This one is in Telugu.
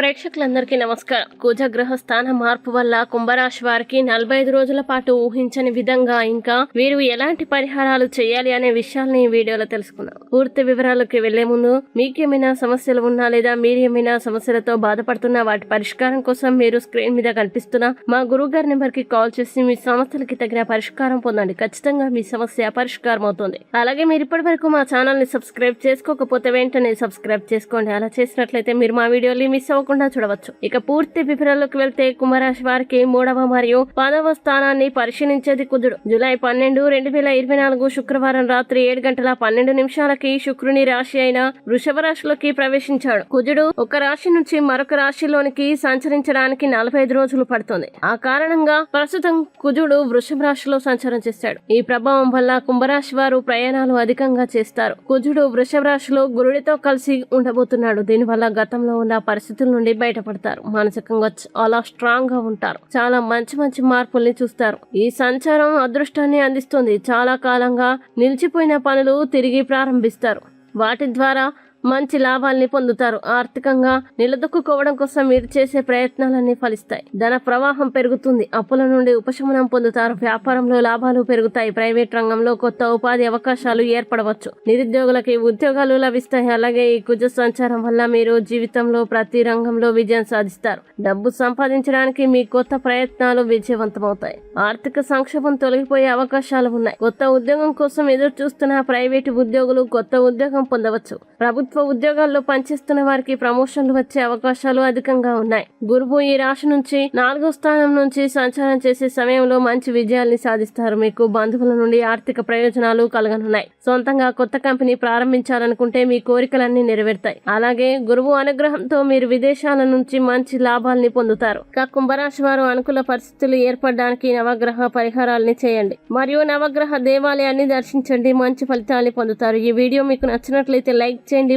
ప్రేక్షకులందరికీ నమస్కారం. కుజగ్రహ స్థాన మార్పు వల్ల కుంభరాశి వారికి నలభై ఐదు రోజుల పాటు ఊహించని విధంగా ఇంకా వీరు ఎలాంటి పరిహారాలు చేయాలి అనే విషయాల్ని ఈ వీడియోలో తెలుసుకుందాం. పూర్తి వివరాలకి వెళ్ళే ముందు మీకేమైనా సమస్యలు ఉన్నా లేదా మీరు ఏమైనా సమస్యలతో బాధపడుతున్నా వాటి పరిష్కారం కోసం మీరు స్క్రీన్ మీద కనిపిస్తున్న మా గురువు గారి నెంబర్కి కాల్ చేసి మీ సమస్యలకి తగిన పరిష్కారం పొందండి. ఖచ్చితంగా మీ సమస్య పరిష్కారం అవుతుంది. అలాగే మీరు ఇప్పటి వరకు మా ఛానల్ని సబ్స్క్రైబ్ చేసుకోకపోతే వెంటనే సబ్స్క్రైబ్ చేసుకోండి. అలా చేసినట్లయితే మీరు మా వీడియోని మిస్ అవ్వకుండా చూడవచ్చు. ఇక పూర్తి వివరాల్లోకి వెళ్తే కుంభరాశి వారికి మూడవ మరియు పదవ స్థానాన్ని పరిశీలించేది కుజుడు. జూలై పన్నెండు రెండు వేల ఇరవై నాలుగు శుక్రవారం రాత్రి ఏడు గంటల పన్నెండు నిమిషాలకి శుక్రుని రాశి అయిన వృషభ రాశిలోకి ప్రవేశించాడు. కుజుడు ఒక రాశి నుంచి మరొక రాశిలోనికి సంచరించడానికి నలభై ఐదు రోజులు పడుతుంది. ఆ కారణంగా ప్రస్తుతం కుజుడు వృషభ రాశిలో సంచారం చేస్తాడు. ఈ ప్రభావం వల్ల కుంభరాశి వారు ప్రయాణాలు అధికంగా చేస్తారు. కుజుడు వృషభ రాశిలో గురుడితో కలిసి ఉండబోతున్నాడు. దీనివల్ల గతంలో ఉన్న పరిస్థితుల నుండి బయటపడతారు. మానసికంగా చాలా స్ట్రాంగ్గా ఉంటారు. చాలా మంచి మంచి మార్పుల్ని చూస్తారు. ఈ సంచారం అదృష్టాన్ని అందిస్తుంది. చాలా కాలంగా నిలిచిపోయిన పనులు తిరిగి ప్రారంభిస్తారు. వాటి ద్వారా మంచి లాభాల్ని పొందుతారు. ఆర్థికంగా నిలదొక్కుకోవడం కోసం మీరు చేసే ప్రయత్నాలన్నీ ఫలిస్తాయి. ధన ప్రవాహం పెరుగుతుంది. అప్పుల నుండి ఉపశమనం పొందుతారు. వ్యాపారంలో లాభాలు పెరుగుతాయి. ప్రైవేట్ రంగంలో కొత్త ఉపాధి అవకాశాలు ఏర్పడవచ్చు. నిరుద్యోగులకి ఉద్యోగాలు లభిస్తాయి. అలాగే ఈ కుజ సంచారం వల్ల మీరు జీవితంలో ప్రతి రంగంలో విజయం సాధిస్తారు. డబ్బు సంపాదించడానికి మీ కొత్త ప్రయత్నాలు విజయవంతమవుతాయి. ఆర్థిక సంక్షోభం తొలగిపోయే అవకాశాలు ఉన్నాయి. కొత్త ఉద్యోగం కోసం ఎదురు చూస్తున్న ప్రైవేటు ఉద్యోగులు కొత్త ఉద్యోగం పొందవచ్చు. ప్రభుత్వ ఉద్యోగాల్లో పనిచేస్తున్న వారికి ప్రమోషన్లు వచ్చే అవకాశాలు అధికంగా ఉన్నాయి. గురువు ఈ రాశి నుంచి నాలుగో స్థానం నుంచి సంచారం చేసే సమయంలో మంచి విజయాల్ని సాధిస్తారు. మీకు బంధువుల నుండి ఆర్థిక ప్రయోజనాలు కలగనున్నాయి. సొంతంగా కొత్త కంపెనీ ప్రారంభించాలనుకుంటే మీ కోరికలన్నీ నెరవేరుతాయి. అలాగే గురువు అనుగ్రహంతో మీరు విదేశాల నుంచి మంచి లాభాల్ని పొందుతారు. కుంభరాశి వారు అనుకూల పరిస్థితులు ఏర్పడడానికి నవగ్రహ పరిహారాల్ని చేయండి. మరియు నవగ్రహ దేవాలయాన్ని దర్శించండి. మంచి ఫలితాన్ని పొందుతారు. ఈ వీడియో మీకు నచ్చినట్లయితే లైక్ చేయండి.